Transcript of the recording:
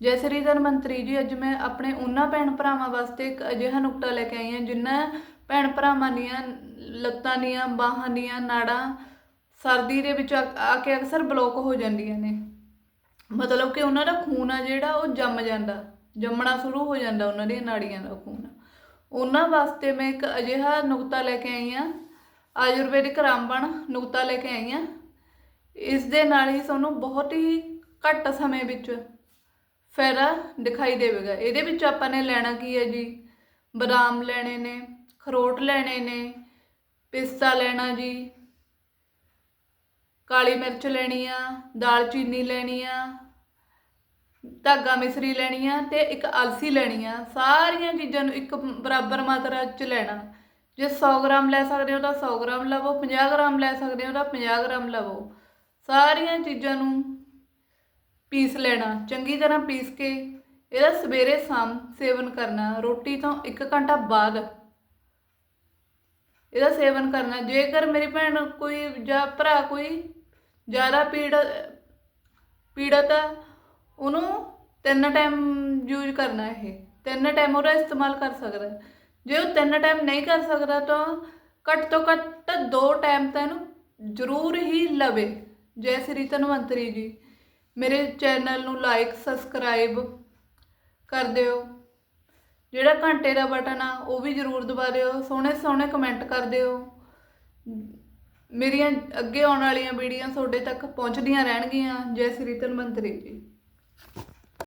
ਜੈ ਸ੍ਰੀ ਧਨ ਮੰਤਰੀ ਜੀ, ਅੱਜ ਮੈਂ ਆਪਣੇ ਉਹਨਾਂ ਭੈਣ ਭਰਾਵਾਂ ਵਾਸਤੇ ਇੱਕ ਅਜਿਹਾ ਨੁਕਤਾ ਲੈ ਕੇ ਆਈ ਹਾਂ, ਜਿਨ੍ਹਾਂ ਭੈਣ ਭਰਾਵਾਂ ਦੀਆਂ ਲੱਤਾਂ ਦੀਆਂ, ਬਾਹਾਂ ਦੀਆਂ, ਨਾੜਾਂ, ਸਰਦੀ ਦੇ ਵਿੱਚ ਆ ਆ ਕੇ ਅਕਸਰ ਬਲੌਕ ਹੋ ਜਾਂਦੀਆਂ ਨੇ। ਮਤਲਬ ਕਿ ਉਹਨਾਂ ਦਾ ਖੂਨ ਆ ਜਿਹੜਾ, ਉਹ ਜੰਮ ਜਾਂਦਾ, ਜੰਮਣਾ ਸ਼ੁਰੂ ਹੋ ਜਾਂਦਾ ਉਹਨਾਂ ਦੀਆਂ ਨਾੜੀਆਂ ਦਾ ਖੂਨ। ਉਹਨਾਂ ਵਾਸਤੇ ਮੈਂ ਇੱਕ ਅਜਿਹਾ ਨੁਕਤਾ ਲੈ ਕੇ ਆਈ ਹਾਂ, ਆਯੁਰਵੈਦਿਕ ਰਾਮਬਣ ਨੁਕਤਾ ਲੈ ਕੇ ਆਈ ਹਾਂ। ਇਸ ਦੇ ਨਾਲ ਹੀ ਤੁਹਾਨੂੰ ਬਹੁਤ ਹੀ ਘੱਟ ਸਮੇਂ ਵਿੱਚ ਫਾਇਦਾ ਦਿਖਾਈ ਦੇਵੇਗਾ। ਇਹਦੇ ਵਿੱਚ ਆਪਾਂ ਨੇ ਲੈਣਾ ਕੀ ਹੈ ਜੀ? ਬਦਾਮ ਲੈਣੇ ਨੇ, ਖਰੋਟ ਲੈਣੇ ਨੇ, ਪਿਸਤਾ ਲੈਣਾ ਜੀ, ਕਾਲੀ ਮਿਰਚ ਲੈਣੀ ਆ, ਦਾਲਚੀਨੀ ਲੈਣੀ ਆ, ਧਾਗਾ ਮਿਸਰੀ ਲੈਣੀ ਆ ਤੇ ਇੱਕ ਅਲਸੀ ਲੈਣੀ ਆ। ਸਾਰੀਆਂ ਚੀਜ਼ਾਂ ਨੂੰ ਇੱਕ ਬਰਾਬਰ ਮਾਤਰਾ 'ਚ ਲੈਣਾ। ਜੇ 100 ਗ੍ਰਾਮ ਲੈ ਸਕਦੇ ਹੋ ਤਾਂ 100 ਗ੍ਰਾਮ ਲਵੋ 50 ਗ੍ਰਾਮ ਲੈ ਸਕਦੇ ਹੋ ਤਾਂ 50 ਗ੍ਰਾਮ ਲਵੋ। ਸਾਰੀਆਂ ਚੀਜ਼ਾਂ ਨੂੰ ਪੀਸ ਲੈਣਾ, ਚੰਗੀ ਤਰ੍ਹਾਂ ਪੀਸ ਕੇ ਇਹਦਾ ਸਵੇਰੇ ਸ਼ਾਮ ਸੇਵਨ ਕਰਨਾ, ਰੋਟੀ ਤੋਂ 1 ਘੰਟਾ ਬਾਅਦ। ਇਹਦਾ ਸੇਵਨ ਕਰਨਾ, ਜੇਕਰ ਮੇਰੀ ਭੈਣ ਕੋਈ ਜਾਂ ਭਰਾ ਕੋਈ ਜ਼ਿਆਦਾ ਪੀੜ, ਪੀੜਤ ਆ, ਉਹਨੂੰ ਤਿੰਨ ਟਾਈਮ ਯੂਜ਼ ਕਰਨਾ ਇਹ। ਤਿੰਨ ਟਾਈਮ ਉਹਦਾ ਇਸਤੇਮਾਲ ਕਰ ਸਕਦਾ। ਜੇ ਉਹ ਤਿੰਨ ਟਾਈਮ ਨਹੀਂ ਕਰ ਸਕਦਾ ਤਾਂ ਘੱਟ ਤੋਂ ਘੱਟ ਦੋ ਟਾਈਮ ਤਾਂ ਇਹਨੂੰ ਜ਼ਰੂਰ ਹੀ ਲਵੇ। ਜੈ ਸ੍ਰੀ ਧਨਵੰਤਰੀ ਜੀ। ਮੇਰੇ ਚੈਨਲ ਨੂੰ ਲਾਈਕ ਸਬਸਕ੍ਰਾਈਬ ਕਰ ਦਿਓ। ਜਿਹੜਾ ਘੰਟੇ ਦਾ ਬਟਨ ਆ, ਉਹ ਵੀ ਜ਼ਰੂਰ ਦਬਾ ਦਿਓ। ਸੋਹਣੇ ਸੋਹਣੇ ਕਮੈਂਟ ਕਰ ਦਿਓ। ਮੇਰੀਆਂ ਅੱਗੇ ਆਉਣ ਵਾਲੀਆਂ ਵੀਡੀਓ ਤੁਹਾਡੇ ਤੱਕ ਪਹੁੰਚਦੀਆਂ ਰਹਿਣਗੀਆਂ। ਜੈ ਸ੍ਰੀ ਧਨਵੰਤਰੀ ਜੀ।